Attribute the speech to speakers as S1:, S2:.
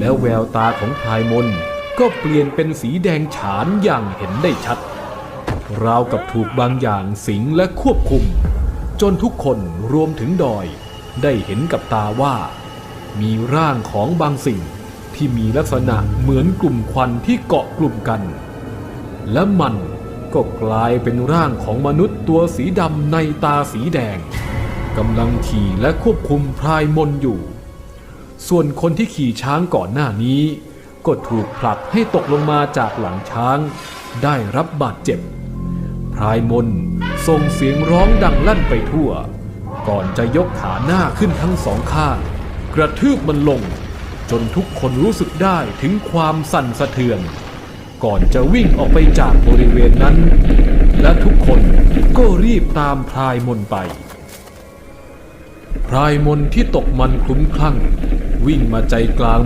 S1: แล้วแววตาของพายมนก็เปลี่ยนเป็นสีแดงฉานอย่างเห็นได้ชัด ราวกับถูกบางอย่างสิงและควบคุม จนทุกคนรวมถึงดอย ได้เห็นกับตาว่า มีร่างของบางสิ่งที่มีลักษณะเหมือนกลุ่มควันที่เกาะกลุ่มกัน และมันก็กลายเป็นร่างของมนุษย์ตัวสีดำในตาสีแดงกำลังขี่และควบคุมพรายมนอยู่ ส่วนคนที่ขี่ช้างก่อนหน้านี้ก็ถูกผลักให้ตกลงมาจากหลังช้าง ได้รับบาดเจ็บ พรายมนส่งเสียงร้องดังลั่นไปทั่ว ก่อนจะยกขาหน้าขึ้นทั้งสองข้าง กระทืบมันลง จนทุกคนรู้สึกได้ถึงความสั่นสะเทือน ก่อนจะวิ่งออกไปจากบริเวณนั้น และทุกคนก็รีบตามพรายมนไปพรายมนที่ตกมันคลุ้มคลั่ง วิ่งมาใจกลาง